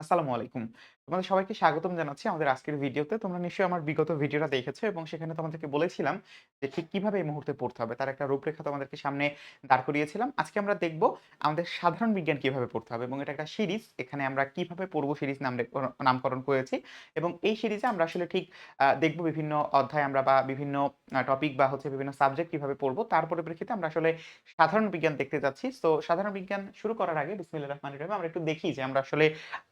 আসসালামু আলাইকুম। তোমাদের সবাইকে স্বাগতম জানাচ্ছি আমাদের আজকের ভিডিওতে। তোমরা নিশ্চয়ই আমার বিগত ভিডিওটা দেখেছ এবং সেখানে তোমাদেরকে বলেছিলাম যে ঠিক কীভাবে এই মুহূর্তে পড়তে হবে। তার একটা রূপরেখা তোমাদেরকে সামনে দাঁড় করিয়েছিলাম। আজকে আমরা দেখব আমাদের সাধারণ বিজ্ঞান কীভাবে পড়তে হবে এবং এটা একটা সিরিজ। এখানে আমরা কীভাবে পড়ব সিরিজ নাম নামকরণ করেছি এবং এই সিরিজে আমরা আসলে ঠিক দেখব বিভিন্ন অধ্যায় আমরা বা বিভিন্ন টপিক বা হচ্ছে বিভিন্ন সাবজেক্ট কীভাবে পড়ব তার পরিপ্রেক্ষিতে আমরা আসলে সাধারণ বিজ্ঞান দেখতে যাচ্ছি। তো সাধারণ বিজ্ঞান শুরু করার আগে বিসমিল্লাহির রহমানির রহিম, আমরা একটু দেখি যে আমরা আসলে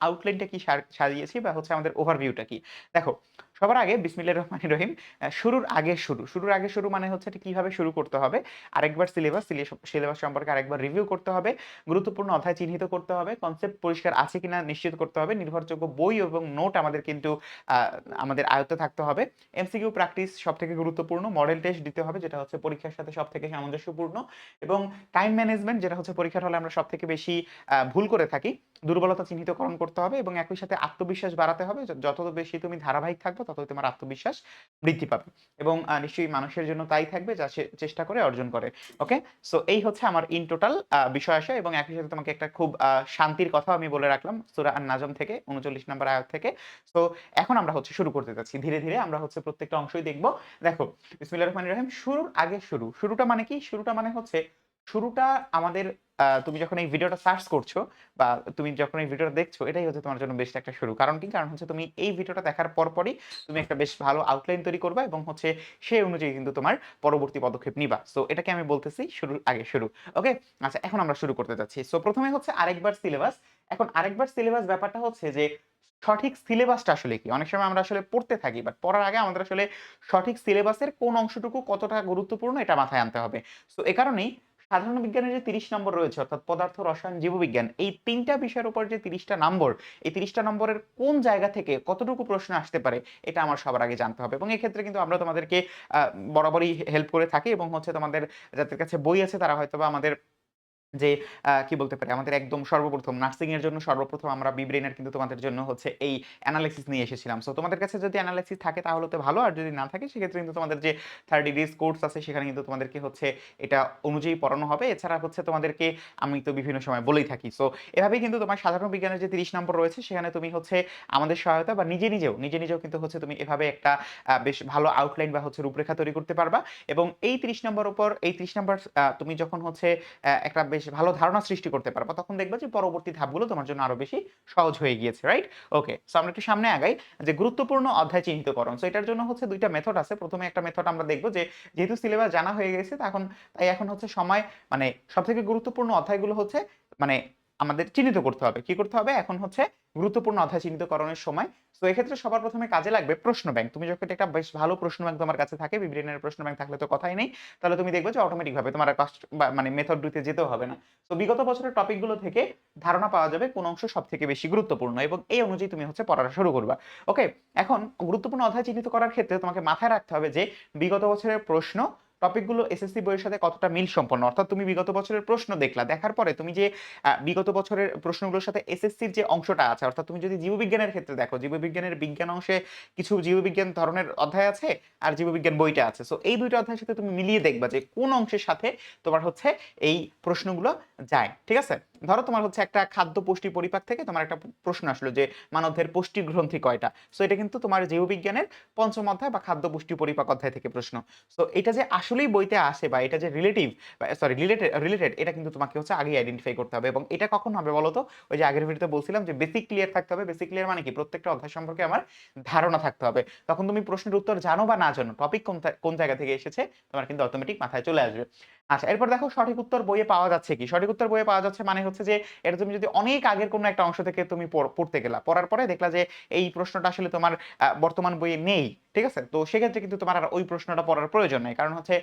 আউটলাইনটা কি সার সাজিয়েছি বা হচ্ছে আমাদের ওভারভিউটা কি। দেখো, সবার আগে বিসমিল্লাহির রহমানির রহিম শুরুর আগে শুরু। শুরুর আগে শুরু মানে হচ্ছে এটা কীভাবে শুরু করতে হবে। আরেকবার সিলেবাস, সিলে সিলেবাস সম্পর্কে আরেকবার রিভিউ করতে হবে। গুরুত্বপূর্ণ অধ্যায় চিহ্নিত করতে হবে। কনসেপ্ট পরিষ্কার আছে কিনা নিশ্চিত করতে হবে। নির্ভরযোগ্য বই এবং নোট আমাদের কিন্তু আমাদের আয়ত্তে থাকতে হবে। এমসিকিউ প্র্যাকটিস সব থেকে গুরুত্বপূর্ণ। মডেল টেস্ট দিতে হবে যেটা হচ্ছে পরীক্ষার সাথে সবথেকে সামঞ্জস্যপূর্ণ এবং টাইম ম্যানেজমেন্ট যেটা হচ্ছে পরীক্ষার হলে আমরা সব থেকে বেশি ভুল করে থাকি। দুর্বলতা চিহ্নিতকরণ করতে হবে এবং একই সাথে আত্মবিশ্বাস বাড়াতে হবে। যত বেশি তুমি ধারাবাহিক থাকবে ততই তোমার আত্মবিশ্বাস বৃদ্ধি পাবে এবং নিশ্চয়ই মানুষের জন্য তাই থাকবে যা চেষ্টা করে অর্জন করে। ওকে? সো এই হচ্ছে আমার ইন টোটাল বিষয় আসে এবং একই সাথে তোমাকে একটা খুব শান্তির কথা আমি বলে রাখলাম সূরা আন-নাজম থেকে ৩৯ নম্বর আয়াত থেকে। সো এখন আমরা হচ্ছে শুরু করতে যাচ্ছি। ধীরে, ধীরে আমরা হচ্ছে প্রত্যেকটা অংশই দেখব দেখো, বিসমিল্লাহির রহমানির রহিম শুরুর আগে শুরু। শুরুটা মানে কি? শুরুটা মানে হচ্ছে শুরুটা আমাদের তুমি যখন এই ভিডিওটা সার্চ করছ বা তুমি যখন এই ভিডিওটা দেখছ, এটাই হচ্ছে তোমার জন্য বেশ একটা শুরু। কারণ কি? কারণ হচ্ছে তুমি এই ভিডিওটা দেখার পরপরই তুমি একটা বেশ ভালো আউটলাইন তৈরি করবা এবং হচ্ছে সেই অনুযায়ী কিন্তু তোমার পরবর্তী পদক্ষেপ নিবা। সো এটাকে আমি বলতেছি শুরুর আগে শুরু। ওকে? আচ্ছা এখন আমরা শুরু করতে যাচ্ছি। সো প্রথমে হচ্ছে আরেকবার সিলেবাস। এখন আরেকবার সিলেবাস ব্যাপারটা হচ্ছে যে, সঠিক সিলেবাসটা আসলে কি? অনেক সময় আমরা আসলে পড়তে থাকি। বাট পড়ার আগে আমাদের আসলে সঠিক সিলেবাসের কোন অংশটুকু কতটা গুরুত্বপূর্ণ এটা মাথায় আনতে হবে। সো এ কারণেই সাধারণ বিজ্ঞানের যে ৩০ নম্বর রয়েছে অর্থাৎ পদার্থ, রসায়ন, জীববিজ্ঞান এই তিনটা বিষয়ের উপর যে তিরিশটা নম্বর, এই তিরিশটা নম্বরের কোন জায়গা থেকে কতটুকু প্রশ্ন আসতে পারে এটা আমার সবার আগে জানতে হবে। এবং এক্ষেত্রে কিন্তু আমরা তোমাদেরকে বরাবরই হেল্প করে থাকি এবং হচ্ছে তোমাদের যাদের কাছে বই আছে তারা হয়তো বা আমাদের যে কি বলতে পারি আমাদের একদম সর্বপ্রথম নার্সিং এর জন্য সর্বপ্রথম আমরা বিব্রেনের কিন্তু তোমাদের জন্য হচ্ছে এই এনালাইসিস নিয়ে এসেছিলাম। সো তোমাদের কাছে যদি এনালাইসিস থাকে তাহলে তো ভালো। আর যদি না থাকে সেক্ষেত্রে কিন্তু তোমাদের যে 3rd ডিগ্রিজ কোর্স আছে সেখানে কিন্তু তোমাদেরকে হচ্ছে এটা অনুযায়ী পড়ানো হবে। এছাড়া হচ্ছে তোমাদেরকে আমি তো বিভিন্ন সময় বলেই থাকি। সো এভাবেই কিন্তু তোমার সাধারণ বিজ্ঞানের যে ৩০ নম্বর রয়েছে সেখানে তুমি হচ্ছে আমাদের সহায়তা বা নিজে, নিজেও নিজে, নিজেও কিন্তু হচ্ছে তুমি এভাবে একটা বেশ ভালো আউটলাইন বা হচ্ছে রূপরেখা তৈরি করতে পারবা এবং এই ৩০ নম্বর উপর এই ৩০ নম্বর তুমি যখন হচ্ছে একটা বেশ ভালো ধারণা সৃষ্টি করতে পারব, তখন দেখবা যে পরবর্তী ধাপগুলো তোমার জন্য আরও বেশি সহজ হয়ে গিয়েছে। রাইট? ওকে। সো আমরা একটু সামনে আগাই যে গুরুত্বপূর্ণ অধ্যায় চিহ্নিতকরণ। সো এটার জন্য হচ্ছে দুইটা মেথড আছে। প্রথমে একটা মেথড আমরা দেখব যে যেহেতু সিলেবাস জানা হয়ে গেছে তখন তাই এখন হচ্ছে সময় মানে সবথেকে গুরুত্বপূর্ণ অধ্যায়গুলো হচ্ছে মানে আমাদের চিহ্নিত করতে হবে। কি করতে হবে? এখন হচ্ছে গুরুত্বপূর্ণ অধ্যায় চিহ্নিতকরণের সময়। তো এক্ষেত্রে সবার প্রথমে কাজে লাগবে প্রশ্ন ব্যাংক। তুমি যখন একটা বেশ ভালো প্রশ্ন ব্যাংক তোমার কাছে থাকে, বিব্রেইনের প্রশ্ন ব্যাংক থাকলে তো কথাই নেই। তাহলে তুমি দেখবে যে অটোমেটিক ভাবে তোমার বা মানে মেথড ২ তে যেতেও হবে না। তো বিগত বছরের টপিকগুলো থেকে ধারণা পাওয়া যাবে কোন অংশ সব থেকে বেশি গুরুত্বপূর্ণ এবং এই অনুযায়ী তুমি হচ্ছে পড়াটা শুরু করবা। ওকে? এখন গুরুত্বপূর্ণ অধ্যায় চিহ্নিত করার ক্ষেত্রে তোমাকে মাথায় রাখতে হবে যে বিগত বছরের প্রশ্ন টপিকগুলো এসএসসি বইয়ের সাথে কতটা মিল সম্পন্ন। অর্থাৎ তুমি বিগত বছরের প্রশ্ন দেখলা। দেখার পরে তুমি যে বিগত বছরের প্রশ্নগুলোর সাথে এসএসসির যে অংশটা আছে অর্থাৎ তুমি যদি জীববিজ্ঞানের ক্ষেত্রে দেখো, জীববিজ্ঞানের বিজ্ঞান অংশে কিছু জীববিজ্ঞান ধরনের অধ্যায় আছে আর জীববিজ্ঞান বইটা আছে। সো এই দুইটা অধ্যায়ের সাথে তুমি মিলিয়ে দেখবা যে কোন অংশের সাথে তোমার হচ্ছে এই প্রশ্নগুলো যায়। ঠিক আছে? ধরো তোমার হচ্ছে একটা খাদ্য পুষ্টি পরিপাক থেকে তোমার একটা প্রশ্ন আসলো যে মানবদেহের পুষ্টি গ্রন্থি কয়টা? সো এটা কিন্তু তোমার জীববিজ্ঞানের পঞ্চম অধ্যায় বা খাদ্য পুষ্টি পরিপাক অধ্যায় থেকে প্রশ্ন। সো এটা যে আসলেই বইতে আসে বা এটা যে রিলেটিভ সরি রিলেটেড রিলেটেড এটা কিন্তু তোমাকে হচ্ছে আগেই আইডেন্টিফাই করতে হবে এবং এটা কখন হবে বলো তো? ওই যে আগের ভিডিওতে বলছিলাম যে বেসিক ক্লিয়ার থাকতে হবে। বেসিক ক্লিয়ার মানে কি? প্রত্যেকটা অধ্যায় সম্পর্কে আমার ধারণা থাকতে হবে। তখন তুমি প্রশ্নের উত্তর জানো বা না জানো, টপিক কোন কোন জায়গা থেকে এসেছে তোমার কিন্তু অটোমেটিক মাথায় চলে আসবে। আচ্ছা এরপর দেখো সঠিক উত্তর বইয়ে পাওয়া যাচ্ছে কি? সঠিক উত্তর বইয়ে পাওয়া যাচ্ছে মানে হচ্ছে যে, এটা তুমি যদি অনেক আগের কোনো একটা অংশ থেকে তুমি পড়তে গেলা। পড়ার পরে দেখলা যে, এই প্রশ্নটা আসলে তোমার বর্তমান বইয়ে নেই। ঠিক আছে? তো সেক্ষেত্রে কিন্তু তোমার আর ওই প্রশ্নটা পড়ার প্রয়োজন নাই। কারণ হচ্ছে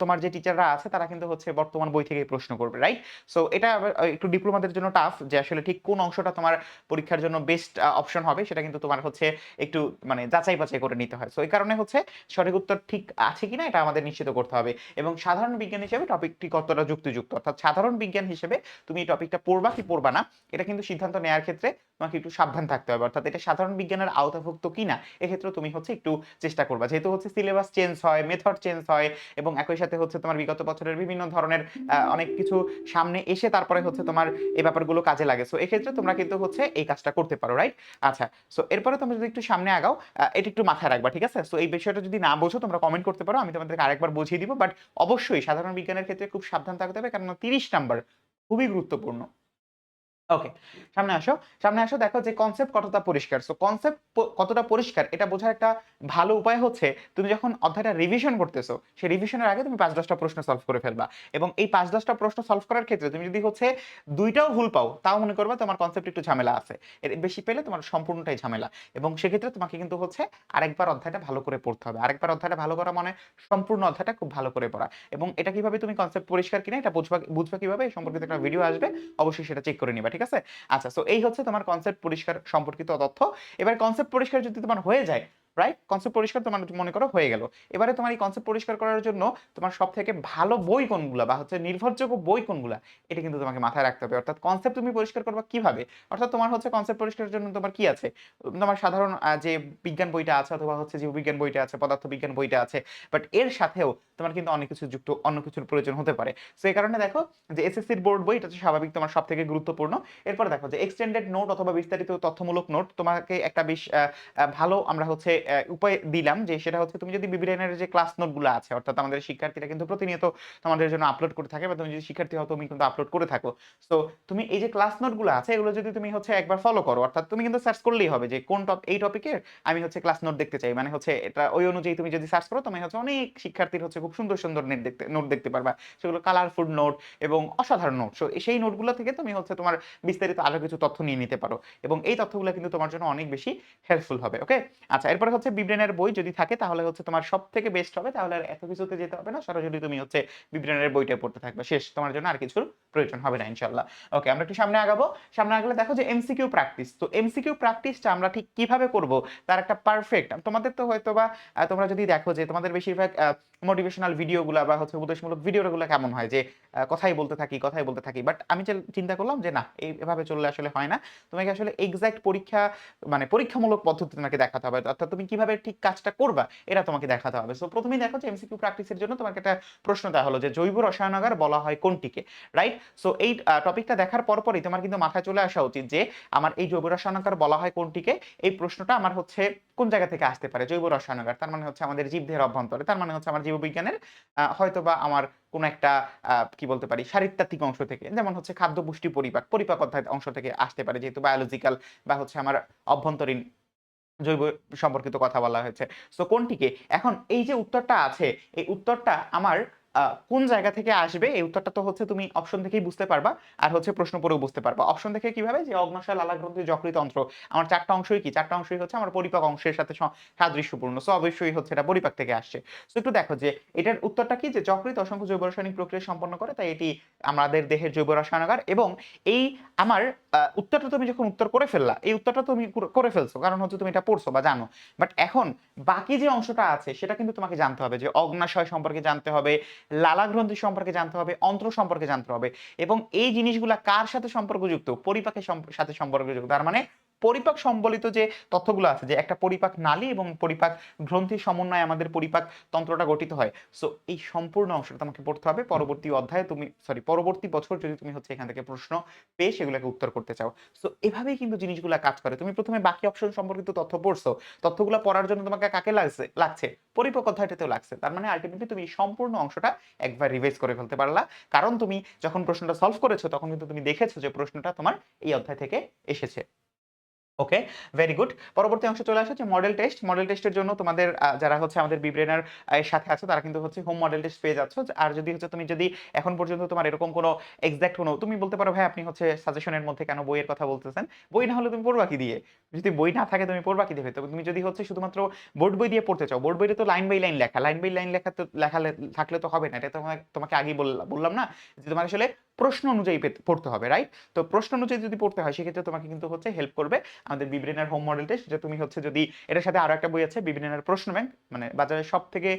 তোমার যে টিচাররা আছে তারা কিন্তু হচ্ছে বর্তমান বই থেকেই প্রশ্ন করবে। রাইট? সো এটা একটু ডিপ্লোমাদের জন্য টাফ যে আসলে ঠিক কোন অংশটা তোমার পরীক্ষার জন্য বেস্ট অপশন হবে সেটা কিন্তু তোমার হচ্ছে একটু মানে যাচাই বাছাই করে নিতে হয়। সো এই কারণে হচ্ছে সঠিক উত্তর ঠিক আছে কিনা এটা আমাদের নিশ্চিত করতে হবে এবং সাধারণ বিজ্ঞানের হিসেবে টপিকটি কতটা যুক্তিযুক্ত? অর্থাৎ সাধারণ বিজ্ঞান হিসেবে তুমি এই টপিকটা পড়বা কি পড়বা না? এটা কিন্তু সিদ্ধান্ত নেওয়ার ক্ষেত্রে তোমাকে একটু সাবধান থাকতে হবে। অর্থাৎ এটা সাধারণ বিজ্ঞানের আওতাভুক্ত কিনা এক্ষেত্রে তুমি হচ্ছে একটু চেষ্টা করবা। যেহেতু হচ্ছে সিলেবাস চেঞ্জ হয় মেথড চেঞ্জ হয়, এবং একই সাথে হচ্ছে তোমার বিগত বছরের বিভিন্ন ধরনের অনেক কিছু সামনে এসে তারপরে হচ্ছে তোমার এই ব্যাপারগুলো কাজে লাগে। সো এক্ষেত্রে তোমরা কিন্তু হচ্ছে এই কাজটা করতে পারো রাইট আচ্ছা সো এরপরে তোমরা যদি একটু সামনে আগাও এটা একটু মাথায় রাখবা, ঠিক আছে? সো এই বিষয়টা যদি না বোঝো, তোমরা কমেন্ট করতে পারো, আমি তোমাদেরকে আরেকবার বুঝিয়ে দিব। বাট অবশ্যই সাধারণ বিজ্ঞানের ক্ষেত্রে খুব সাবধান থাকতে হবে কারণ তিরিশ নাম্বার খুবই গুরুত্বপূর্ণ। ওকে সামনে আসো। সামনে আসো, দেখো যে কনসেপ্ট কতটা পরিষ্কার। সো কনসেপ্ট কতটা পরিষ্কার, এটা বোঝার একটা ভালো উপায় হচ্ছে, তুমি যখন অধ্যায়টা রিভিশন করতেছো, সেই রিভিশনের আগে তুমি পাঁচ দশটা প্রশ্ন সলভ করে ফেলবা। এবং এই পাঁচ দশটা প্রশ্ন সলভ করার ক্ষেত্রে তুমি যদি হচ্ছে দুইটাও ভুল পাও, তাও মনে করবা তোমার কনসেপ্ট একটু ঝামেলা আছে। এর বেশি পেলে তোমার সম্পূর্ণটাই ঝামেলা। এবং সেক্ষেত্রে তোমাকে কিন্তু হচ্ছে আরেকবার অধ্যায়টা ভালো করে পড়তে হবে। আরেকবার অধ্যায়টা ভালো করা মানে সম্পূর্ণ অধ্যায়টা খুব ভালো করে পড়া। এবং এটা কীভাবে তুমি কনসেপ্ট পরিষ্কার কিনা, এটা বুঝবা বুঝবা কীভাবে এই সম্পর্কিত একটা ভিডিও আসবে, অবশ্যই সেটা চেক করে নিবা, ঠিক আছে? আচ্ছা সো এই হচ্ছে তোমার কনসেপ্ট পরিষ্কার সম্পর্কিত তথ্য। এবার কনসেপ্ট পরিষ্কার যদি তোমার হয়ে যায় রাইট কনসেপ্ট পরিষ্কার তোমার মনে করো হয়ে গেল। এবারে তোমার এই কনসেপ্ট পরিষ্কার করার জন্য তোমার সব থেকে ভালো বই কোনগুলা বা হচ্ছে নির্ভরযোগ্য বই কোনগুলা, এটা কিন্তু তোমাকে মাথায় রাখতে হবে। অর্থাৎ কনসেপ্ট তুমি পরিষ্কার করবা কীভাবে? অর্থাৎ তোমার হচ্ছে কনসেপ্ট পরিষ্কারের জন্য তোমার কি আছে? তোমার সাধারণ যে বিজ্ঞান বইটা আছে অথবা হচ্ছে জীববিজ্ঞান বইটা আছে পদার্থ বিজ্ঞান বইটা আছে বাট এর সাথেও তোমার কিন্তু অনেক কিছু যুক্ত, অন্য কিছুর প্রয়োজন হতে পারে। সো এই কারণে দেখো যে এসএসসির বোর্ড বই, এটা স্বাভাবিক তোমার সব থেকে গুরুত্বপূর্ণ। এরপর দেখো যে এক্সটেন্ডেড নোট অথবা বিস্তারিত তথ্যমূলক নোট তোমাকে একটা বেশ ভালো আমরা হচ্ছে উপায় দিলাম যে সেটা হচ্ছে তুমি যদি বিবিএনের যে ক্লাস নোটগুলো আছে, অর্থাৎ আমাদের শিক্ষার্থীরা কিন্তু প্রতিনিয়ত তোমাদের জন্য আপলোড করে থাকে বা তুমি যদি শিক্ষার্থী হও তুমি কিন্তু আপলোড করে থাকো। সো তুমি এই যে ক্লাস নোটগুলো আছে, এগুলো যদি তুমি হচ্ছে একবার ফলো করো, অর্থাৎ তুমি কিন্তু সার্চ করলেই হবে যে কোন টপ এই টপিকের আমি হচ্ছে ক্লাস নোট দেখতে চাই। মানে হচ্ছে এটা ওই অনুযায়ী তুমি যদি সার্চ করো, তুমি হচ্ছে অনেক শিক্ষার্থীর হচ্ছে খুব সুন্দর সুন্দর নেট দেখতে নোট দেখতে পারবা। সেগুলো কালারফুল নোট এবং অসাধারণ নোট সো সেই নোটগুলো থেকে তুমি হচ্ছে তোমার বিস্তারিত আরও কিছু তথ্য নিয়ে নিতে পারো এবং এই তথ্যগুলো কিন্তু তোমার জন্য অনেক বেশি হেল্পফুল হবে ওকে আচ্ছা এরপরে হচ্ছে বিব্রেনের বই যদি থাকে, তাহলে হচ্ছে তোমার সব থেকে বেস্ট হবে। তাহলে আর এত কিছুতে যেতে হবে না। সরাসরি তুমি হচ্ছে বিব্রেনের বইটা পড়তে থাকবে। শেষ, তোমার জন্য আর কিছুর প্রয়োজন হবে না ইনশাল্লাহ ওকে আমরা একটু সামনে আগাবো। সামনে আগালে দেখো যে এমসিকিউ প্র্যাকটিস তো এমসিকিউ প্র্যাকটিসটা আমরা ঠিক কীভাবে করব? তার একটা পারফেক্ট তোমাদের তো হয়তো বা তোমরা যদি দেখো যে তোমাদের বেশিরভাগ মোটিভেশনাল ভিডিওগুলো বা হচ্ছে উপদেশমূলক ভিডিওগুলো কেমন হয়? যে কথাই বলতে থাকি, কথাই বলতে থাকি। বাট আমি চিন্তা করলাম যে, না এইভাবে চললে আসলে হয় না। তোমাকে আসলে এক্সাক্ট পরীক্ষা মানে পরীক্ষামূলক পদ্ধতি তোমাকে দেখাতে হবে। অর্থাৎ তুমি কীভাবে ঠিক কাজটা করবা, এটা তোমাকে দেখাতে হবে। সো প্রথমেই দেখো যে এমসিকিউ প্র্যাকটিসের জন্য তোমাকে একটা প্রশ্ন দেওয়া হলো যে জৈব রসায়নাগার বলা হয় কোনটিকে রাইট সো এই টপিকটা দেখার পরপরই তোমার কিন্তু মাথায় চলে আসা উচিত যে আমার এই জৈব রসায়নাগার বলা হয় কোনটিকে, এই প্রশ্নটা আমার হচ্ছে কোন জায়গা থেকে আসতে পারে, জৈব রসায়নাগার তার মানে হচ্ছে আমাদের জীবদেহের অভ্যন্তরে, তার মানে হচ্ছে আমার জীববিজ্ঞানের হয়তো বা আমার কোন একটা কি বলতে পারি শারীরতাত্ত্বিক অংশ থেকে, যেমন হচ্ছে খাদ্য পুষ্টি পরিপাক পরিপাক অধ্যায় অংশ থেকে আসতে পারে, যেহেতু বায়োলজিক্যাল বা হচ্ছে আমার অভ্যন্তরীণ জৈব সম্পর্কিত কথা বলা হয়েছে। সো কোনটিকে? এখন এই যে উত্তরটা আছে, এই উত্তরটা আমার কোন জায়গা থেকে আসবে, এই উত্তরটা তো হচ্ছে তুমি অপশন থেকেই বুঝতে পারবা। আর হচ্ছে প্রশ্ন পড়েও বুঝতে পারবা। অপশন দেখে কীভাবে? যে অগ্নাশয় লালাগ্রন্থি যকৃত অন্ত্র। আমার চারটা অংশই কি? চারটা অংশই হচ্ছে আমার পরিপাক অংশের সাথে সাদৃশ্যপূর্ণ। সো অবশ্যই হচ্ছে এটা পরিপাক থেকে আসছে। সো একটু দেখো যে এটার উত্তরটা কি? যে যকৃত অসংখ্য জৈব রাসায়নিক প্রক্রিয়া সম্পন্ন করে, তাই এটি আমাদের দেহের জৈব রসায়নাগার। এবং এই আমার উত্তরটা তুমি যখন উত্তর করে ফেললা, এই উত্তরটা তুমি করে ফেলছো। কারণ হচ্ছে তুমি এটা পড়ছো বা জানো। বাট এখন বাকি যে অংশটা আছে, সেটা কিন্তু তোমাকে জানতে হবে যে অগ্নাশয় সম্পর্কে জানতে হবে লালা গ্রন্থি সম্পর্কে জানতে হবে, অন্ত্র সম্পর্কে জানতে হবে এবং এই জিনিসগুলা কার সাথে সম্পর্কযুক্ত? পরিপাকের সাথে সম্পর্কযুক্ত। তার মানে পরিপাক সম্বলিত যে তথ্যগুলো আছে, যে একটা পরিপাক নালী এবং পরিপাক গ্রন্থির সমন্বয়ে আমাদের পরিপাক তন্ত্রটা গঠিত হয়। সো এই সম্পূর্ণ অংশটা তোমাকে পড়তে হবে। পরবর্তী অধ্যায়ে তুমি সরি পরবর্তী বছর যদি তুমি হচ্ছে এখান থেকে প্রশ্ন পেয়ে সেগুলোকে উত্তর করতে চাও। সো এভাবেই কিন্তু জিনিসগুলো কাজ করে। তুমি প্রথমে বাকি অপশন সম্পর্কিত তথ্য পড়ছো। তথ্যগুলো পড়ার জন্য তোমাকে কাকে লাগছে লাগছে? পরিপক্ক অধ্যায়টাতেও লাগছে। তার মানে আলটিমেটলি তুমি সম্পূর্ণ অংশটা একবার রিভাইজ করে ফেলতে পারলা। কারণ তুমি যখন প্রশ্নটা সলভ করেছ, তখন কিন্তু তুমি দেখেছ যে প্রশ্নটা তোমার এই অধ্যায় থেকে এসেছে। ওকে ভেরি গুড পরবর্তী অংশে চলে আসা যে মডেল টেস্ট মডেল টেস্টের জন্য তোমাদের যারা হচ্ছে আমাদের বিব্রেনার এর সাথে আছে, তারা কিন্তু হচ্ছে হোম মডেল টেস্ট পেয়ে যাচ্ছ। আর যদি হচ্ছে তুমি যদি এখন পর্যন্ত তোমার এরকম কোনো এক্সাক্ট কোনো, তুমি বলতে পারো, ভাই, আপনি হচ্ছে সাজেশনের মধ্যে কেন বইয়ের কথা বলতেছেন? বই না হলে তুমি পড়বা কি দিয়ে? যদি বই না থাকে, তুমি পড়বা কি তবে তুমি যদি হচ্ছে শুধুমাত্র বোর্ড বই দিয়ে পড়তে চাও বোর্ড বইতে তো লাইন বাই লাইন লেখা। লাইন বাই লাইন লেখা তো, লেখা থাকলে তো হবে না। এটা তোমাকে তোমাকে আগেই বললাম বললাম না যে তোমার আসলে প্রশ্ন অনুযায়ী পড়তে হবে রাইট তো প্রশ্ন অনুযায়ী যদি পড়তে হয়, সেক্ষেত্রে তোমাকে কিন্তু হচ্ছে হেল্প করবে আমাদের বিব্রেনার হোম মডেলটা সেটা তুমি হচ্ছে যদি, এটার সাথে আরও একটা বই আছে বিব্রেনার প্রশ্ন ব্যাংক মানে বাজারের সব থেকে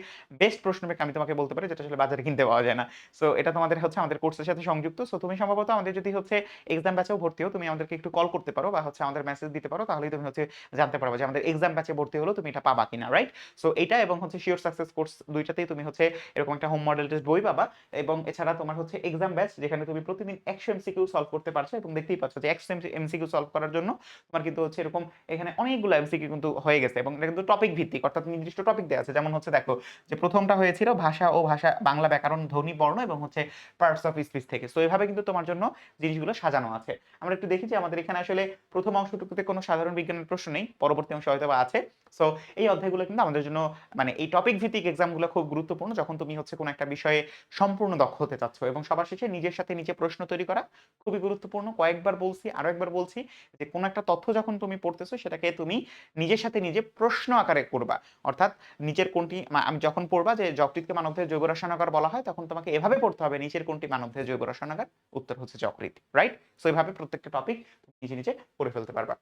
বেস্ট প্রশ্ন ব্যাংক আমি তোমাকে বলতে পারি, যেটা আসলে বাজারে কিনতে পাওয়া যায় না। সো এটা তোমাদের হচ্ছে আমাদের কোর্সের সাথে সংযুক্ত। সো তুমি সম্ভবত আমাদের যদি হচ্ছে এক্সাম ব্যাচেও ভর্তি হও, তুমি আমাদেরকে একটু কল করতে পারো বা হচ্ছে আমাদের মেসেজ দিতে পারো, তাহলেই তুমি হচ্ছে জানতে পারবে যে আমাদের এক্সাম ব্যাচে ভর্তি হলো, তুমি এটা পাবা কিনা রাইট সো এটা এবং হচ্ছে শিওর সাকসেস কোর্স দুইটাতেই তুমি হচ্ছে এরকম একটা হোম মডেল টেস্ট বই পাবা। এবং এছাড়া তোমার হচ্ছে এক্সাম ব্যাচ যেখানে তুমি প্রতিদিন একশো এমসিকিউ সলভ করতে পারছ এবং দেখতেই পাচ্ছ যে একশো এমসিকিউ সলভ করার জন্য তোমার কিন্তু হচ্ছে এরকম এখানে অনেকগুলো এমসিকিউ কিন্তু হয়ে গেছে এবং এটা কিন্তু টপিক ভিত্তিক, অর্থাৎ নির্দিষ্ট টপিক দেওয়া আছে। যেমন হচ্ছে দেখো যে প্রথমটা হয়েছিল ভাষা ও ভাষা, বাংলা ব্যাকরণ, ধ্বনি, বর্ণ এবং হচ্ছে পার্টস অফ স্পিচ থেকে। সো এভাবে কিন্তু তোমার জন্য জিনিসগুলো সাজানো আছে। আমরা একটু দেখি যে আমাদের এখানে আসলে প্রথম অংশটুকুতে কোনো সাধারণ বিজ্ঞানের প্রশ্ন নেই, পরবর্তী অংশ হয়তো বা আছে। সো এই অধ্যায়গুলো কিন্তু আমাদের জন্য মানে এই টপিক ভিত্তিক এক্সামগুলো খুব গুরুত্বপূর্ণ যখন তুমি হচ্ছে কোনো একটা বিষয়ে সম্পূর্ণ দক্ষ হতে চাচ্ছ এবং সবার শেষে নিজের সাথে নিজে প্রশ্ন তৈরি করা খুবই গুরুত্বপূর্ণ। কয়েকবার বলছি, আরও একবার বলছি যে, কোনো একটা তথ্য যখন তুমি পড়তেছো, সেটাকে তুমি নিজের সাথে নিজে প্রশ্ন আকারে করবা। অর্থাৎ নিজের কোনটি আমি যখন পড়বা যে যকৃতকে মানবদেহের জৈব রসায়নাগার বলা হয়, তখন তোমাকে এভাবে পড়তে হবে, নিচের কোনটি মানবদেহের জৈব রসায়নাগার, উত্তর হচ্ছে যকৃত রাইট সো এভাবে প্রত্যেকটা টপিক নিজে নিজে পড়ে ফেলতে পারবা।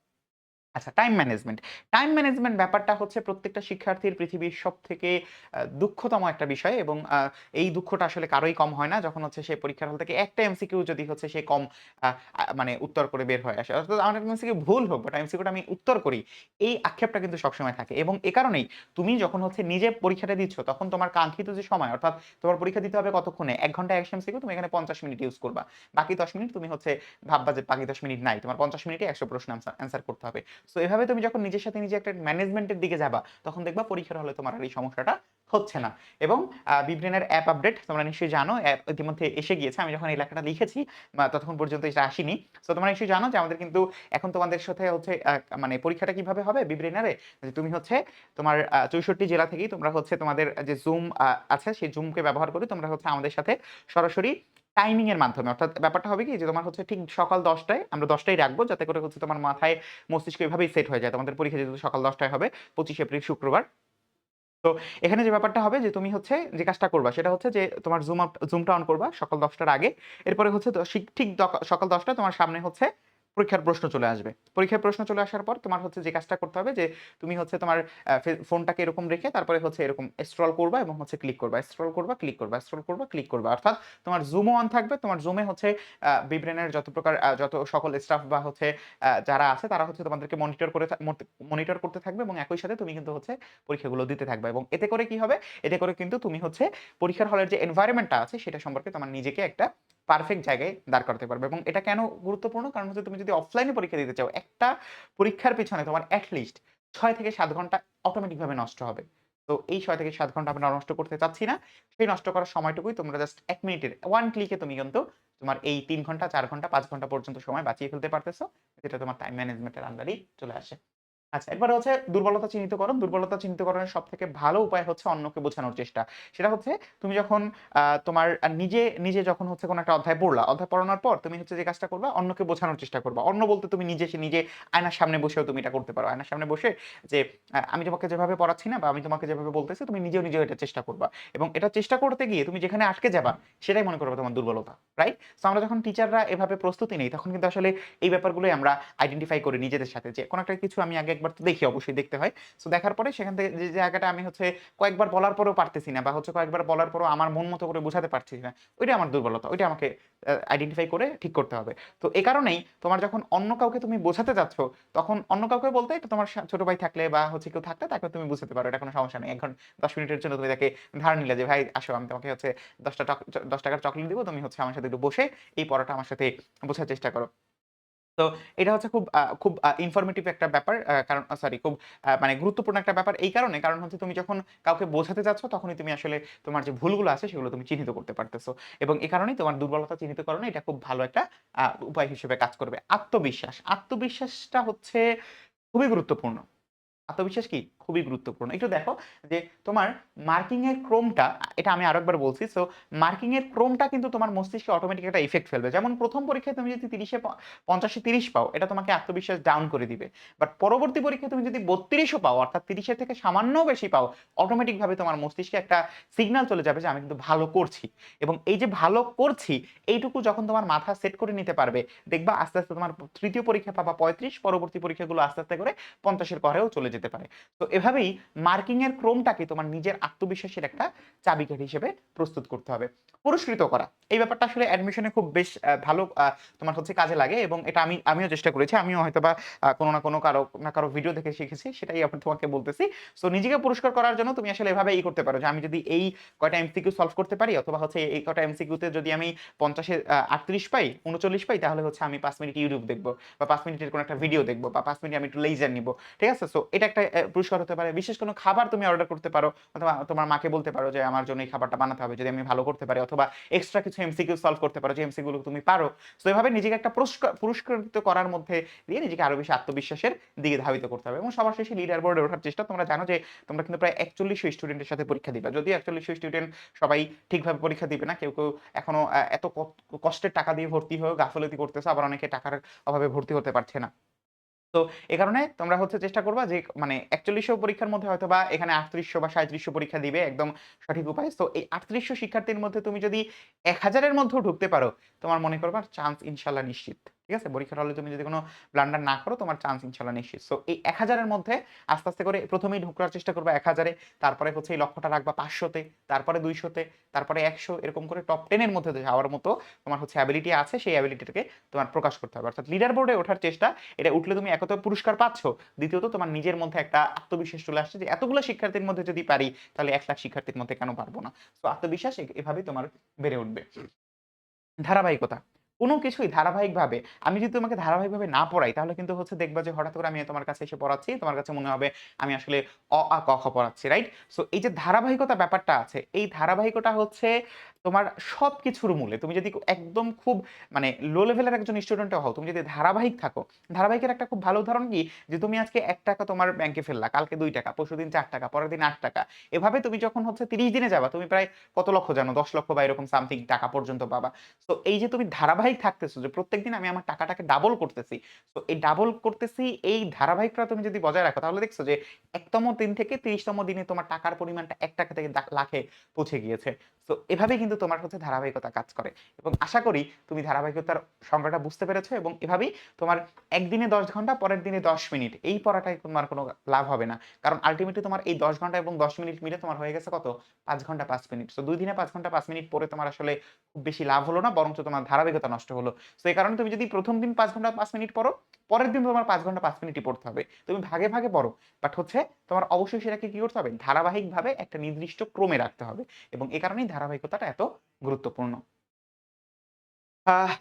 আচ্ছা টাইম ম্যানেজমেন্ট টাইম ম্যানেজমেন্ট ব্যাপারটা হচ্ছে প্রত্যেকটা শিক্ষার্থীর পৃথিবীর সব থেকে দুঃখতম একটা বিষয় এবং এই দুঃখটা আসলে কারোই কম হয় না। যখন হচ্ছে সে পরীক্ষার হল থেকে একটা এমসিকিউ যদি হচ্ছে সে কম মানে উত্তর করে বের হয়ে আসে। অর্থাৎ আমার এমসিকিউ ভুল হোক বাট এমসিকিউটা আমি উত্তর করি, এই আক্ষেপটা কিন্তু সবসময় থাকে এবং এ কারণেই তুমি যখন হচ্ছে নিজে পরীক্ষাটা দিচ্ছ, তখন তোমার কাঙ্ক্ষিত যে সময়, অর্থাৎ তোমার পরীক্ষা দিতে হবে কতক্ষণে? এক ঘণ্টা একশো এমসিকিউ তুমি এখানে পঞ্চাশ মিনিট ইউজ করবা। বাকি দশ মিনিট তুমি হচ্ছে ভাববা যে বাকি দশ মিনিট নাই, তোমার পঞ্চাশ মিনিটে একশো প্রশ্ন অ্যান্সার করতে হবে। সো এভাবে তুমি যখন নিজের সাথে নিজে একটা ম্যানেজমেন্টের দিকে যাবা, তখন দেখবা পরীক্ষার হলে তোমার আর এই সমস্যাটা হচ্ছে না। এবং বিব্রেনের অ্যাপ আপডেট তোমরা নিশ্চয়ই জানো অ্যাপ ইতিমধ্যে এসে গিয়েছে। আমি যখন এই লেখাটা লিখেছি ততক্ষণ পর্যন্ত এটা আসেনি। সো তোমরা নিশ্চয়ই জানো যে আমাদের কিন্তু এখন তোমাদের সাথে হচ্ছে মানে পরীক্ষাটা কীভাবে হবে বিব্রেনারে যে তুমি হচ্ছে তোমার চৌষট্টি জেলা থেকেই তোমরা হচ্ছে তোমাদের যে জুম আছে, সেই জুমকে ব্যবহার করে তোমরা হচ্ছে আমাদের সাথে সরাসরি টাইমিং এর মাধ্যমে। অর্থাৎ ব্যাপারটা হবে কি যে, তোমার হচ্ছে ঠিক সকাল দশটায় আমরা দশটায় রাখব যাতে করে হচ্ছে তোমার মাথায় মস্তিষ্ক এভাবেই সেট হয়ে যায়। তোমাদের পরীক্ষা যেহেতু সকাল দশটায় হবে, পঁচিশ এপ্রিল শুক্রবার। তো এখানে যে ব্যাপারটা হবে যে, তুমি হচ্ছে যে কাজটা করবা সেটা হচ্ছে যে, তোমার জুম আপ জুমটা অন করবা সকাল দশটার আগে। এরপরে হচ্ছে ঠিক- ঠিক সকাল দশটায় তোমার সামনে হচ্ছে পরীক্ষার প্রশ্ন চলে আসবে। পরীক্ষার প্রশ্ন চলে আসার পর তোমার হচ্ছে যে কাজটা করতে হবে যে তুমি হচ্ছে তোমার ফোনটাকে এরকম রেখে তারপরে হচ্ছে এরকম স্ক্রল করবা এবং হচ্ছে ক্লিক করবা। স্ক্রল করবা ক্লিক করবা স্ক্রল করবা ক্লিক করবা। অর্থাৎ তোমার জুমও অন থাকবে, তোমার জুমে হচ্ছে বিব্রেনের যত প্রকার যত সকল স্টাফ বা হচ্ছে যারা আছে তারা হচ্ছে তোমাদেরকে মনিটর করে মনিটর করতে থাকবে এবং একই সাথে তুমি কিন্তু হচ্ছে পরীক্ষাগুলো দিতে থাকবে এবং এতে করে কি হবে? এতে করে কিন্তু তুমি হচ্ছে পরীক্ষার হলের যে এনভায়রনমেন্টটা আছে সেটা সম্পর্কে তোমার নিজেকে একটা পারফেক্ট জায়গায় দাঁড় করাতে পারবে এবং এটা কেন গুরুত্বপূর্ণ? কারণ হচ্ছে তুমি যদি অফলাইনে পরীক্ষা দিতে চাও, একটা পরীক্ষার পিছনে তোমার অ্যাটলিস্ট ছয় থেকে সাত ঘণ্টা অটোমেটিকভাবে নষ্ট হবে। তো এই ছয় থেকে সাত ঘণ্টা আমরা নষ্ট করতে চাচ্ছি না। সেই নষ্ট করার সময়টুকুই তোমরা জাস্ট এক মিনিটের ওয়ান ক্লিকে তুমি কিন্তু তোমার এই তিন ঘণ্টা, চার ঘণ্টা, পাঁচ ঘণ্টা পর্যন্ত সময় বাঁচিয়ে ফেলতে পারতেছো, যেটা তোমার টাইম ম্যানেজমেন্টের আন্ডারেই চলে আসে। আচ্ছা এরপর হচ্ছে দুর্বলতা চিহ্নিত চিহ্নিতকরণ দুর্বলতা চিহ্নিতকরণের সব থেকে ভালো উপায় হচ্ছে অন্যকে বোঝানোর চেষ্টা। সেটা হচ্ছে তুমি যখন তোমার নিজে নিজে যখন হচ্ছে কোনো একটা অধ্যায় পড়লা, অধ্যায় পড়ানোর পর তুমি হচ্ছে যে কাজটা করবা, অন্যকে বোঝানোর চেষ্টা করবা। অন্য বলতে তুমি নিজে নিজে আয়নার সামনে বসেও তুমি এটা করতে পারো। আয়নার সামনে বসে যে আমি তোমাকে যেভাবে পড়াচ্ছি না বা আমি তোমাকে যেভাবে বলতেছি, তুমি নিজেও নিজেও এটা চেষ্টা করবা। এবং এটা চেষ্টা করতে গিয়ে তুমি যেখানে আটকে যাবা, সেটাই মনে করবে তোমার দুর্বলতা রাইট তো আমরা যখন টিচাররা এভাবে প্রস্তুতি নেই, তখন কিন্তু আসলে এই ব্যাপারগুলোই আমরা আইডেন্টিফাই করি নিজেদের সাথে যে, কোনো একটা কিছু আমি আগে একবার তো দেখি, অবশ্যই দেখতে হয়। সো দেখার পরে সেখান থেকে যে জায়গাটা আমি হচ্ছে কয়েকবার বলার পরেও পারতেছি না, বা হচ্ছে কয়েকবার বলার পরেও আমার মন মতো করে বোঝাতে পারছি না, ওইটা আমার দুর্বলতা, ওইটা আমাকে আইডেন্টিফাই করে ঠিক করতে হবে। তো এই কারণেই তোমার যখন অন্য কাউকে তুমি বোঝাতে যাচ্ছ, তখন অন্য কাউকে বলতে এটা তোমার ছোট ভাই থাকলে বা হচ্ছে কেউ থাকলে তাকে তুমি বুঝতে পারো, এটা কোনো সমস্যা নেই। এখন দশ মিনিটের জন্য তুমি তাকে ধার নিলে যে, ভাই, আসো, আমি তোমাকে হচ্ছে দশটা দশ টাকার চকলেট দিব, তুমি হচ্ছে আমার সাথে একটু বসে এই পড়াটা আমার সাথে বোঝার চেষ্টা করো। তো এটা হচ্ছে খুব খুব ইনফরমেটিভ একটা ব্যাপার কারণ সরি খুব মানে গুরুত্বপূর্ণ একটা ব্যাপার এই কারণে। কারণ হচ্ছে তুমি যখন কাউকে বোঝাতে যাচ্ছ তখনই তুমি আসলে তোমার যে ভুলগুলো আছে সেগুলো তুমি চিহ্নিত করতে পারতেছো। এবং এই কারণেই তোমার দুর্বলতা চিহ্নিত চিহ্নিতকরণে এটা খুব ভালো একটা উপায় হিসেবে কাজ করবে। আত্মবিশ্বাস। আত্মবিশ্বাসটা হচ্ছে খুবই গুরুত্বপূর্ণ। আত্মবিশ্বাস কি? খুবই গুরুত্বপূর্ণ। একটু দেখো যে তোমার মার্কিং এর ক্রমটা এটা আমি আরেকবার বলছি। সো মার্কিং এর ক্রমটা কিন্তু তোমার মস্তিষ্কে অটোমেটিক একটা ইফেক্ট ফেলবে। যেমন প্রথম পরীক্ষায় তুমি যদি ৩০ এ প ৫০ এ ৩০ পাও এটা তোমাকে আত্মবিশ্বাস ডাউন করে দিবে। বাট পরবর্তী পরীক্ষায় তুমি যদি ৩২ ও পাও অর্থাৎ ৩০ এর থেকে সামান্য বেশি পাও, অটোমেটিক ভাবে তোমার মস্তিষ্কে একটা সিগনাল চলে যাবে যে আমি কিন্তু ভালো করছি। এবং এই যে ভালো করছি এইটুকু যখন তোমার মাথা সেট করে নিতে পারবে, দেখবা আস্তে, আস্তে তোমার তৃতীয় পরীক্ষা পাবা ৩৫ পরবর্তী পরীক্ষাগুলো আস্তে, আস্তে করে ৫০ এর ঘরেও চলে যেতে পারে। তো এভাবেই মার্কিং এর ক্রমটাকে তোমার নিজের আত্মবিশ্বাসের একটা চাবিকাঠি হিসেবে প্রস্তুত করতে হবে। পুরস্কৃত করা। এই ব্যাপারটা আসলে অ্যাডমিশনে খুব বেশ ভালো তোমার হচ্ছে কাজে লাগে এবং এটা আমি আমিও চেষ্টা করেছি। আমিও হয়তোবা আ কোনো না কোনো কারও না কারও ভিডিও দেখে শিখেছি। সেটাই আমি তোমাকে বলতেছি। সো নিজেকে পুরস্কার করার জন্য তুমি আসলে এভাবে ই করতে পারো যে আমি যদি এই কয়টা এমসিকিউ সলভ করতে পারি অথবা হচ্ছে এই কয়টা এমসিকিউতে যদি আমি পঞ্চাশে আটত্রিশ পাই, ৩৯ পাই তাহলে হচ্ছে আমি পাঁচ মিনিট ইউটিউব দেখব বা পাঁচ মিনিটের কোনো একটা ভিডিও দেখব বা পাঁচ মিনিট আমি একটু লেইজার নিব। ঠিক আছে? সো এটা একটা অ্যা পুরস্কার হতে পারে। বিশেষ কোনো খাবার তুমি অর্ডার করতে পারো অথবা তোমার মাকে বলতে পারো যে আমার জন্য এই খাবারটা বানাতে হবে যদি আমি ভালো করতে পারি অথবা এক্সট্রা কিছু এমসিকিউ সলভ করতে পারো যে এমসিকিউ গুলো তুমি পারো। সো এভাবে নিজেকে একটা পুরস্কৃত করার মধ্যে দিয়ে নিজেকে আরও বেশি আত্মবিশ্বাসের দিকে ধাবিত করতে হবে এবং সবার শেষে লিডার বোর্ডে ওঠার চেষ্টা তোমরা জানো যে তোমরা কিন্তু প্রায় ৪১০০ স্টুডেন্টের সাথে পরীক্ষা দিবে যদি ৪১০০ স্টুডেন্ট সবাই ঠিকভাবে পরীক্ষা দিবে না। কেউ, কেউ এখনও এত কষ্টের টাকা দিয়ে ভর্তি হয়েও গাফিলতি করতেছে। আবার অনেকে টাকার অভাবে ভর্তি হতে পারছে না। তো এ কারণে তোমরা হচ্ছে চেষ্টা করবা যে মানে ৪১০০ পরীক্ষার মধ্যে হয়তো বা এখানে ৩৮০০ বা ৩৭০০ পরীক্ষা দিবে একদম সঠিক উপায়। তো এই ৩৮০০ শিক্ষার্থীর মধ্যে তুমি যদি এক হাজারের মধ্যেও ঢুকতে পারো, তোমার মনে করবার চান্স ইনশাল্লাহ নিশ্চিত। ঠিক আছে? পরীক্ষার হলে তুমি যদি কোনো ব্লান্ডার না করো তোমার চান্স ইনশাআল্লাহ নিশ্চিত। সো এই ১০০০ এর মধ্যে আস্তে, আস্তে করে ১ম এই ঢোকার চেষ্টা করবা ১০০০ এ, তারপরে হচ্ছে এই লক্ষ্যটা রাখবা ৫০০ তে, তারপরে ২০০ তে, তারপরে ১০০ এরকম করে টপ 10 এর মধ্যে যাওয়ার মতো তোমার হচ্ছে অ্যাবিলিটি আছে সেই অ্যাবিলিটিটাকে তোমার প্রকাশ করতে হবে। অর্থাৎ লিডার বোর্ডে ওঠার চেষ্টা, এটা উঠলে তুমি একত পুরস্কার পাচ্ছ। দ্বিতীয়ত তোমার নিজের মধ্যে একটা আত্মবিশ্বাস চলে আসছে যে এতগুলো শিক্ষার্থীর মধ্যে যদি পারি তাহলে এক লাখ শিক্ষার্থীর মধ্যে কেন পারব না? তো আত্মবিশ্বাস এভাবেই তোমার বেড়ে উঠবে। ধারাবাহিকতা। কোনো কিছুই ধারাবাহিকভাবে আমি যদি তোমাকে ধারাবাহিকভাবে না পড়াই তাহলে কিন্তু হচ্ছে দেখবা যে হঠাৎ করে আমি তোমার কাছে এসে পড়াচ্ছি। তোমার কাছে মনে হবে আমি আসলে অ, আ, ক, খ পড়াচ্ছি। রাইট? সো এই যে ধারাবাহিকতা ব্যাপারটা আছে, এই ধারাবাহিকতা হচ্ছে তোমার সবকিছুর মূলে। তুমি যদি একদম খুব মানে লো লেভেলের একজন স্টুডেন্টও হও, তুমি যদি ধারাবাহিক থাকো, ধারাবাহিকের একটা খুব ভালো উদাহরণ কি? যে তুমি আজকে ৳১ তোমার ব্যাংকে ফেললা, কালকে ৳২, পরশুদিন ৳৪, পরের দিন ৳৮। এভাবে তুমি যখন হচ্ছে ৩০ দিনে যাবা, তুমি প্রায় কত লক্ষ জানো? ১০ লক্ষ বা এরকম সামথিং টাকা পর্যন্ত পাবা। সো এই যে তুমি ধারাবাহিক থাকতেছো যে প্রত্যেকদিন আমি আমার টাকাটাকে ডাবল করতেছি। তো এই ডাবল করতেছি এই ধারাবাহিকটা তুমি যদি বজায় রাখো তাহলে দেখছ যে একতম দিন থেকে তিরিশতম দিনে তোমার টাকার পরিমাণটা ৳১ থেকে লাখে পৌঁছে গিয়েছে। তো এভাবে কিন্তু তোমার হচ্ছে ধারাবাহিকতা কাজ করে। এবং আশা করি তুমি ধারাবাহিকতার সংজ্ঞাটা বুঝতে পেরেছ এবং এভাবেই তোমার একদিনে ১০ ঘণ্টা, পরের দিনে ১০ মিনিট এই পড়াটায় তোমার কোনো লাভ হবে না। কারণ আল্টিমেটলি তোমার এই ১০ ঘণ্টা এবং ১০ মিনিট মিলে তোমার হয়ে গেছে কত? ৫ ঘণ্টা ৫ মিনিট। সো ২ দিনে ৫ ঘণ্টা ৫ মিনিট পড়ে তোমার আসলে খুব বেশি লাভ হলো না বরঞ্চ তোমার ধারাবাহিকতা নষ্ট হলো। তো এই কারণে তুমি যদি প্রথম দিন পাঁচ ঘণ্টা পাঁচ মিনিট পড়ো, পরের দিন তোমার পাঁচ ঘণ্টা পাঁচ মিনিটই পড়তে হবে। তুমি ভাগে, ভাগে পড়ো। বাট হচ্ছে তোমার অবশ্যই সেটাকে কি করতে হবে? ধারাবাহিকভাবে একটা নির্দিষ্ট ক্রমে রাখতে হবে। এবং এ কারণেই ধারাবাহিকতাটা এত গুরুত্বপূর্ণ।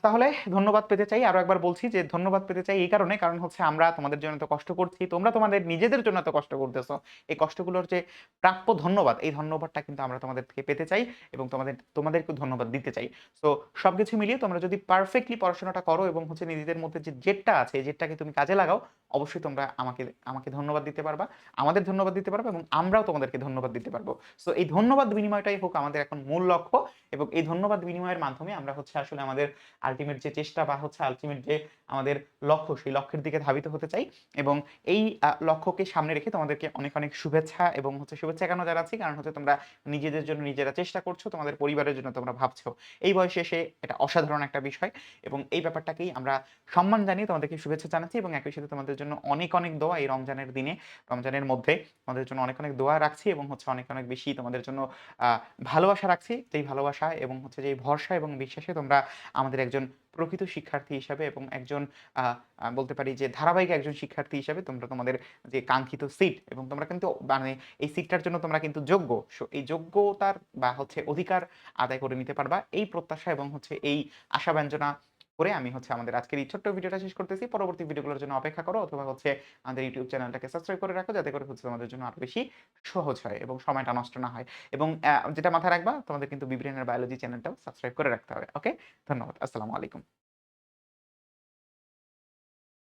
তাহলে ধন্যবাদ পেতে চাই। আরও একবার বলছি যে ধন্যবাদ পেতে চাই এই কারণে, কারণ হচ্ছে আমরা তোমাদের জন্য এত কষ্ট করছি। তোমরা তোমাদের নিজেদের জন্য এত কষ্ট করতেছো। এই কষ্টগুলোর যে প্রাপ্য ধন্যবাদ, এই ধন্যবাদটা কিন্তু আমরা তোমাদের থেকে পেতে চাই এবং তোমাদের তোমাদেরকে ধন্যবাদ দিতে চাই। সো সবকিছু মিলিয়ে তোমরা যদি পারফেক্টলি পড়াশোনাটা করো এবং হচ্ছে নিজেদের মধ্যে যে জেটটা আছে, এই জেদটাকে তুমি কাজে লাগাও, অবশ্যই তোমরা আমাকে আমাকে ধন্যবাদ দিতে পারবা। আমাদের ধন্যবাদ দিতে পারবা এবং আমরাও তোমাদেরকে ধন্যবাদ দিতে পারব। সো এই ধন্যবাদ বিনিময়টাই হোক আমাদের এখন মূল লক্ষ্য এবং এই ধন্যবাদ বিনিময়ের মাধ্যমে আমরা হচ্ছে আসলে আমাদের আল্টিমেট যে চেষ্টা বা হচ্ছে আল্টিমেট যে আমাদের লক্ষ্য, সেই লক্ষ্যের দিকে ধাবিত হতে চাই এবং এই লক্ষ্যকে সামনে রেখে তোমাদেরকে অনেক, অনেক শুভেচ্ছা এবং হচ্ছে শুভেচ্ছা কেন জানাচ্ছি? কারণ হচ্ছে তোমরা নিজেদের জন্য নিজেরা চেষ্টা করছ, তোমাদের পরিবারের জন্য তোমরা ভাবছ। এই বয়সে এসে এটা অসাধারণ একটা বিষয় এবং এই ব্যাপারটাকেই আমরা সম্মান জানিয়ে তোমাদেরকে শুভেচ্ছা জানাচ্ছি এবং একই সাথে তোমাদের জন্য অনেক, অনেক দোয়া এই রমজানের দিনে, রমজানের মধ্যে তোমাদের জন্য অনেক, অনেক দোয়া রাখছি এবং হচ্ছে অনেক, অনেক বেশি তোমাদের জন্য ভালোবাসা রাখছি। যেই ভালোবাসা এবং হচ্ছে যেই ভরসা এবং বিশ্বাসে তোমরা আমাদের একজন প্রকৃত শিক্ষার্থী হিসাবে এবং একজন বলতে পারি যে ধারাবাহিক একজন শিক্ষার্থী হিসাবে তোমরা তোমাদের যে কাঙ্ক্ষিত সিট এবং তোমরা কিন্তু মানে এই সিটটার জন্য তোমরা কিন্তু যোগ্য। সো এই যোগ্যতার বা হচ্ছে অধিকার আদায় করে নিতে পারবা। এই প্রত্যাশা এবং হচ্ছে এই আশা ব্যঞ্জনা করে আমি হচ্ছে আমাদের আজকের এই ছোট্ট ভিডিওটা শেষ করতেছি। পরবর্তী ভিডিওগুলোর জন্য অপেক্ষা করো অথবা হচ্ছে আমাদের ইউটিউব চ্যানেলটাকে সাবস্ক্রাইব করে রাখো যাতে করে হচ্ছে তোমাদের জন্য আরও বেশি সহজ হয় এবং সময়টা নষ্ট না হয়। এবং যেটা মাথায় রাখবা, তোমাদের কিন্তু বিব্রেনের বায়োলজি চ্যানেলটাও সাবস্ক্রাইব করে রাখতে হবে। ওকে? ধন্যবাদ। আসসালামু আলাইকুম।